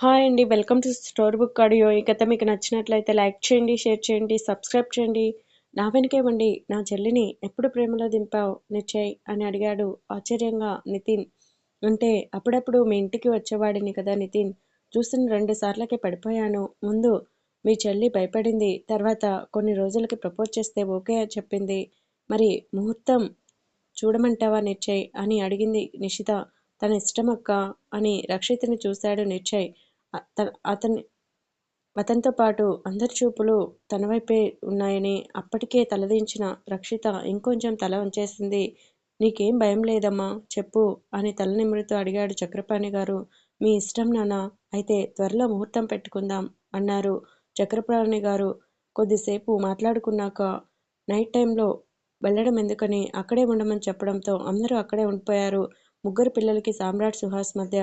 Hi అండి welcome to story book audio. ఈ కథ మీకు నచ్చినట్లయితే లైక్ చేయండి షేర్ చేయండి సబ్స్క్రైబ్ చేయండి. నా వెనకేవండి నా చెల్లిని ఎప్పుడు ప్రేమలో దింపావు నిశ్చయ్ అని అడిగాడు ఆశ్చర్యంగా నితిన్. అంటే అప్పుడప్పుడు మీ ఇంటికి వచ్చేవాడిని కదా నితిన్. చూసిన రెండు సార్లకే పడిపోయాను. ముందు మీ చెల్లి భయపడింది తర్వాత కొన్ని రోజులకి ప్రపోజ్ చేస్తే ఓకే చెప్పింది. మరి ముహూర్తం చూడమంటావా నిశ్చయ్ అని అడిగింది నిషిత. తన ఇష్టమక్క అని రక్షితని చూశాడు నిశ్చయ్. అతని అతనితో పాటు అందరి చూపులు తన వైపే ఉన్నాయని అప్పటికే తలదించిన రక్షిత ఇంకొంచెం తల ఉంచేసింది నీకేం భయం లేదమ్మా చెప్పు అని తల నిమురుతూ అడిగాడు చక్రపాణి గారు. మీ ఇష్టం నాన్న అయితే త్వరలో ముహూర్తం పెట్టుకుందాం అన్నారు చక్రపాణి గారు. కొద్దిసేపు మాట్లాడుకున్నాక నైట్ టైంలో వెళ్ళడం ఎందుకని? అక్కడే ఉండమని చెప్పడంతో అందరూ అక్కడే ఉండిపోయారు. ముగ్గురు పిల్లలకి సామ్రాట్ సుహాస్ మధ్య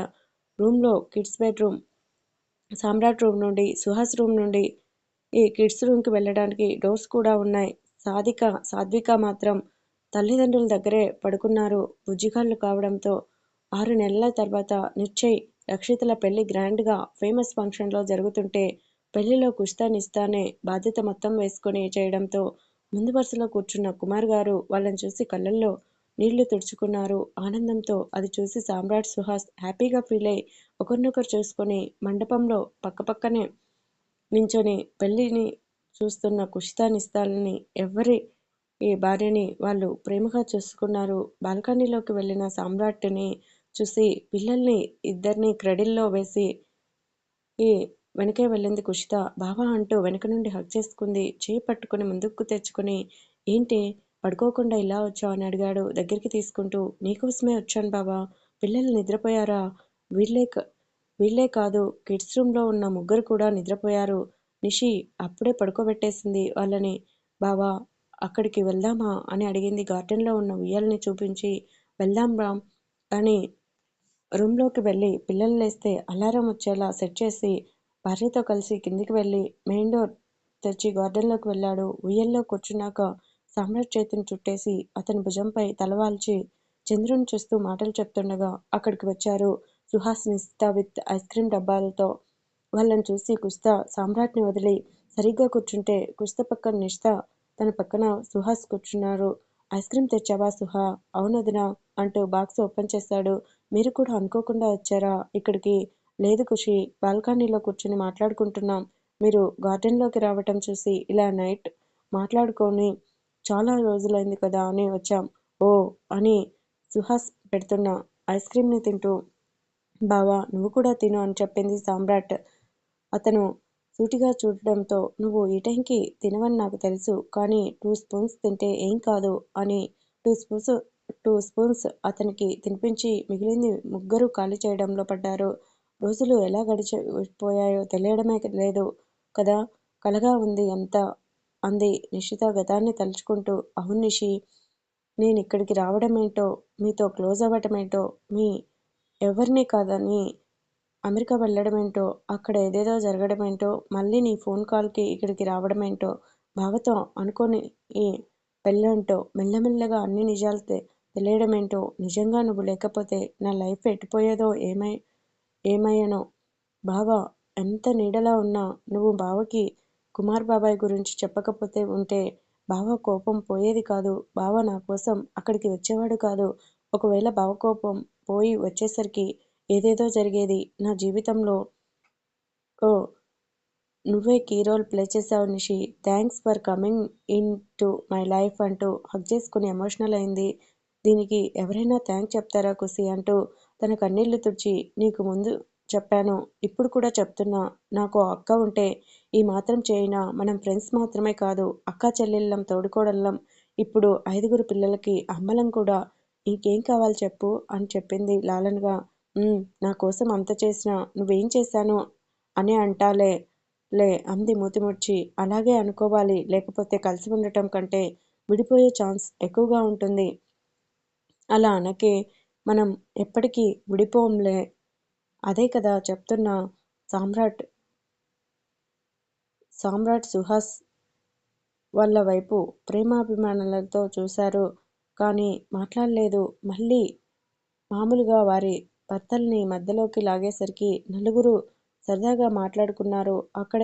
రూమ్లో కిడ్స్ బెడ్రూమ్ సామ్రాట్ రూమ్ నుండి సుహాస్ రూమ్ నుండి ఈ కిడ్స్ రూమ్కి వెళ్ళడానికి డోర్స్ కూడా ఉన్నాయి. సాధిక సాధ్విక మాత్రం తల్లిదండ్రుల దగ్గరే పడుకున్నారు. బుజ్జిగాళ్ళు కావడంతో ఆరు నెలల తర్వాత నిశ్చయ్ రక్షితుల పెళ్ళి గ్రాండ్గా ఫేమస్ ఫంక్షన్లో జరుగుతుంటే పెళ్ళిలో కుస్తానిస్తానే బాధ్యత మొత్తం వేసుకొని చేయడంతో ముందు వరుసలో కూర్చున్న కుమార్ గారు వాళ్ళని చూసి కళ్ళల్లో నీళ్ళు తుడుచుకున్నారు. ఆనందంతో అది చూసి సామ్రాట్ సుహాస్ హ్యాపీగా ఫీల్ అయి ఒకరినొకరు చూసుకొని మండపంలో పక్కపక్కనే నించొని పెళ్ళిని చూస్తున్న కుషితానిస్తాలని ఎవరి ఈ భార్యని వాళ్ళు ప్రేమగా చూసుకున్నారు. బాల్కనీలోకి వెళ్ళిన సామ్రాట్ని చూసి పిల్లల్ని ఇద్దరిని క్రెడిల్లో వేసి ఈ వెనకే వెళ్ళింది కుషిత. బావా అంటూ వెనక నుండి హక్ చేసుకుంది. చేయి పట్టుకుని ముందుకు తెచ్చుకుని ఏంటి? పడుకోకుండా ఇలా వచ్చావు అని అడిగాడు. దగ్గరికి తీసుకుంటూ నీకోసమే వచ్చాను బావా పిల్లలు నిద్రపోయారా? వీళ్ళే వీళ్ళే కాదు. కిడ్స్ రూమ్లో ఉన్న ముగ్గురు కూడా నిద్రపోయారు. నిషి అప్పుడే పడుకోబెట్టేసింది వాళ్ళని. బావా అక్కడికి వెళ్దామా అని అడిగింది. గార్డెన్లో ఉన్న ఉయ్యాలని చూపించి వెళ్దాం రామ్ అని రూమ్లోకి వెళ్ళి పిల్లలు లేస్తే అలారం వచ్చేలా సెట్ చేసి భార్యతో కలిసి కిందికి వెళ్ళి మెయిన్ డోర్ తెచ్చి గార్డెన్లోకి వెళ్ళాడు. ఉయ్యల్లో కూర్చున్నాక సామ్రాట్ చేతిని చుట్టేసి అతని భుజంపై తలవాల్చి చంద్రుని చూస్తూ మాటలు చెప్తుండగా అక్కడికి వచ్చారు Suhas Nistha with ice cream డబ్బాలతో. వాళ్ళని చూసి కుస్తా సామ్రాట్ని వదిలి సరిగ్గా కూర్చుంటే కుస్తా పక్కన నిష్తా తన పక్కన సుహాస్ కూర్చున్నారు. ఐస్ క్రీమ్ తెచ్చావా సుహా? అవునదినా అంటూ బాక్స్ ఓపెన్ చేశాడు. మీరు కూడా అనుకోకుండా వచ్చారా? ఇక్కడికి? లేదు ఖుషి బాల్కనీలో కూర్చుని మాట్లాడుకుంటున్నాం. మీరు గార్డెన్లోకి రావటం చూసి ఇలా నైట్ మాట్లాడుకొని చాలా రోజులైంది కదా అని వచ్చాం. ఓ అని సుహాస్ పెడుతున్న ఐస్ క్రీమ్ని తింటూ బావా నువ్వు కూడా తిను అని చెప్పింది సామ్రాట్. అతను సూటిగా చూడడంతో నువ్వు ఈ టైంకి తినవని నాకు తెలుసు కానీ టూ స్పూన్స్ తింటే ఏం కాదు అని టూ స్పూన్స్ టూ స్పూన్స్ అతనికి తినిపించి మిగిలింది ముగ్గురు ఖాళీ చేయడంలో పడ్డారు. రోజులు ఎలా గడిచిపోయాయో తెలియడమే లేదు కదా కలగా ఉంది అంతా అంది నిషిత గతాన్ని తలుచుకుంటూ. అవును నిషి నేను ఇక్కడికి రావడమేంటో మీతో క్లోజ్ అవ్వటమేంటో మీ ఎవరిని కాదని అమెరికా వెళ్ళడమేంటో అక్కడ ఏదేదో జరగడమేంటో మళ్ళీ నీ ఫోన్ కాల్కి ఇక్కడికి రావడమేంటో బావతో అనుకోని ఈ పెళ్ళంటో మెల్లమెల్లగా అన్ని నిజాలు తెలియడమేంటో నిజంగా నువ్వు లేకపోతే నా లైఫ్ ఎట్టిపోయేదో ఏమై ఏమయ్యానో బావ ఎంత నీడలా ఉన్నా నువ్వు బావకి కుమార్ బాబాయ్ గురించి చెప్పకపోతే ఉంటే బావ కోపం పోయేది కాదు. బావ నా కోసం అక్కడికి వచ్చేవాడు కాదు. ఒకవేళ బావ కోపం పోయి వచ్చేసరికి ఏదేదో జరిగేది. నా జీవితంలో ఓ నువ్వే కీ రోల్ ప్లే చేసావు Nishi. Thanks for coming in to my life అంటూ హక్ చేసుకుని ఎమోషనల్ అయింది. దీనికి ఎవరైనా థ్యాంక్స్ చెప్తారా కుసి అంటూ తన కన్నీళ్ళు తుడిచి నీకు ముందు చెప్పాను. ఇప్పుడు కూడా చెప్తున్నా. నాకు అక్క ఉంటే ఈ మాత్రం చేయినా. మనం ఫ్రెండ్స్ మాత్రమే కాదు అక్క చెల్లెళ్ళం తోడుకోడళ్ళం. ఇప్పుడు ఐదుగురు పిల్లలకి అమ్మలం కూడా. ఇంకేం కావాలి చెప్పు అని చెప్పింది లాలన్గా. నా కోసం అంత చేసినా. నువ్వేం చేశాను అని అంటాలే లే అంది మూతిముడ్చి అలాగే అనుకోవాలి. లేకపోతే కలిసి ఉండటం కంటే విడిపోయే ఛాన్స్ ఎక్కువగా ఉంటుంది. అలా అనకే మనం ఎప్పటికీ విడిపోంలే. అదే కదా చెప్తున్నా. సామ్రాట్ సామ్రాట్ సుహాస్ వాళ్ళ వైపు ప్రేమాభిమానాలతో చూశారు కానీ మాట్లాడలేదు. మళ్ళీ మామూలుగా వారి భర్తల్ని మధ్యలోకి లాగేసరికి నలుగురు సరదాగా మాట్లాడుకున్నారు. అక్కడ